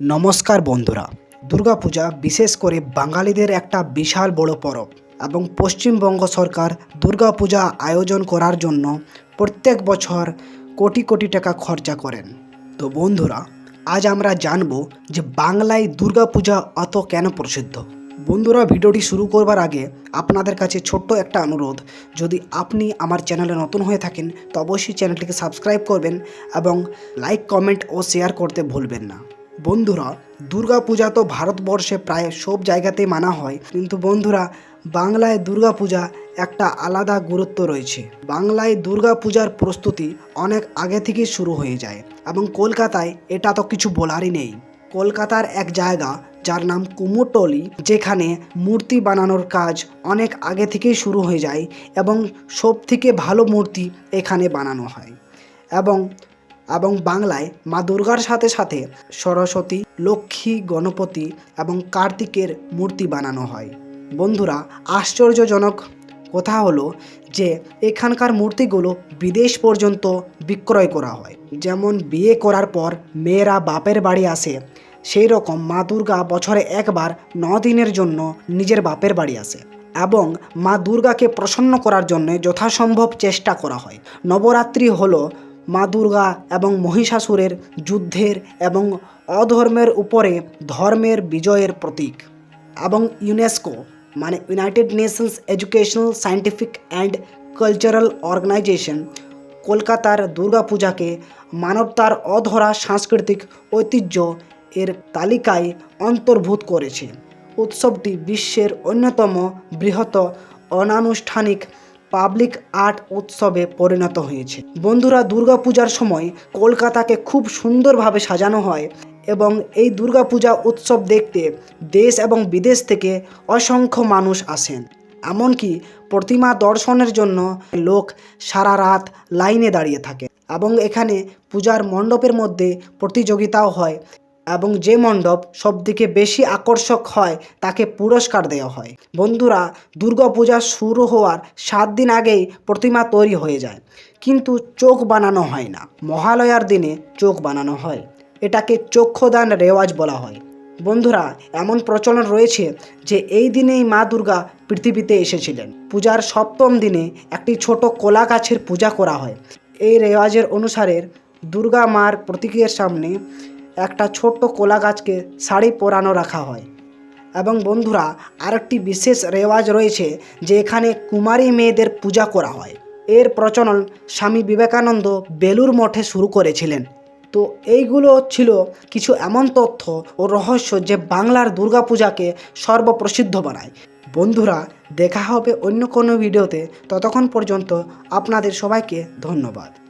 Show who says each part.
Speaker 1: নমস্কার বন্ধুরা। দুর্গাপূজা বিশেষ করে বাঙালিদের একটা বিশাল বড় পরব এবং পশ্চিমবঙ্গ সরকার দুর্গাপূজা আয়োজন করার জন্য প্রত্যেক বছর কোটি কোটি টাকা খরচা করেন। তো বন্ধুরা, আজ আমরা জানব যে বাংলায় দুর্গাপূজা অত কেন প্রসিদ্ধ। বন্ধুরা, ভিডিওটি শুরু করবার আগে আপনাদের কাছে ছোট্ট একটা অনুরোধ। যদি আপনি আমার চ্যানেলে নতুন হয়ে থাকেন, তো অবশ্যই চ্যানেলটিকে সাবস্ক্রাইব করবেন এবং লাইক, কমেন্ট ও শেয়ার করতে ভুলবেন না। বন্ধুরা, দুর্গাপূজা তো ভারতবর্ষে প্রায় সব জায়গাতেই মানা হয়। কিন্তু বন্ধুরা, বাংলায় দুর্গাপূজা একটা আলাদা গুরুত্ব রয়েছে। বাংলায় দুর্গাপূজার প্রস্তুতি অনেক আগে থেকেই শুরু হয়ে যায় এবং কলকাতায় এটা তো কিছু বলারই নেই। কলকাতার এক জায়গা যার নাম কুমোরটলি, যেখানে মূর্তি বানানোর কাজ অনেক আগে থেকেই শুরু হয়ে যায় এবং সব থেকে ভালো মূর্তি এখানে বানানো হয়। এবং এবং বাংলায় মা দুর্গার সাথে সাথে সরস্বতী, লক্ষ্মী, গণপতি এবং কার্তিকের মূর্তি বানানো হয়। বন্ধুরা, আশ্চর্যজনক কথা হলো যে এখানকার মূর্তিগুলো বিদেশ পর্যন্ত বিক্রয় করা হয়। যেমন বিয়ে করার পর মেয়েরা বাপের বাড়ি আসে, সেই রকম মা দুর্গা বছরে একবার ন দিনের জন্য নিজের বাপের বাড়ি আসে এবং মা দুর্গাকে প্রসন্ন করার জন্য যথাসম্ভব চেষ্টা করা হয়। নবরাত্রি হলো মা দুর্গা এবং মহিষাসুরের যুদ্ধের এবং অধর্মের উপরে ধর্মের বিজয়ের প্রতীক এবং ইউনেস্কো মানে United Nations Educational Scientific and Cultural Organisation কলকাতার দুর্গাপূজাকে মানবতার অধরা সাংস্কৃতিক ঐতিহ্য এর তালিকায় অন্তর্ভুত করেছে। উৎসবটি বিশ্বের অন্যতম বৃহৎ অনানুষ্ঠানিক পাবলিক আর্ট উৎসবে পরিণত হয়েছে। বন্ধুরা, দুর্গাপূজার সময় কলকাতাকে খুব সুন্দরভাবে সাজানো হয় এবং এই দুর্গাপূজা উৎসব দেখতে দেশ এবং বিদেশ থেকে অসংখ্য মানুষ আসেন। এমনকি প্রতিমা দর্শনের জন্য লোক সারা রাত লাইনে দাঁড়িয়ে থাকে এবং এখানে পূজার মণ্ডপের মধ্যে প্রতিযোগিতাও হয়। এবং যে মণ্ডপ সবথেকে বেশি আকর্ষক হয়, তাকে পুরস্কার দেওয়া হয়। বন্ধুরা, দুর্গাপূজা শুরু হওয়ার সাত দিন আগেই প্রতিমা তৈরি হয়ে যায়। কিন্তু চোখ বানানো হয় না। মহালয়ার দিনে চোখ বানানো হয়। এটাকে চক্ষুদান রেওয়াজ বলা হয়। বন্ধুরা, এমন প্রচলন রয়েছে যে এই দিনেই মা দুর্গা পৃথিবীতে এসেছিলেন। পূজার সপ্তম দিনে একটি ছোট কোলা গাছের পূজা করা হয়। এই রেওয়াজের অনুসারে দুর্গা মার প্রতীকের সামনে একটা ছোট্ট কোলা গাছকে শাড়ি পরানো রাখা হয়। এবং বন্ধুরা, আরেকটি বিশেষ রেওয়াজ রয়েছে যে এখানে কুমারী মেয়েদের পূজা করা হয়। এর প্রচলন স্বামী বিবেকানন্দ বেলুর মঠে শুরু করেছিলেন। তো এইগুলো ছিল কিছু এমন তথ্য ও রহস্য যে বাংলার দুর্গাপূজাকে সর্বপ্রসিদ্ধ বানায়। বন্ধুরা, দেখা হবে অন্য কোনো ভিডিওতে। ততক্ষণ পর্যন্ত আপনাদের সবাইকে ধন্যবাদ।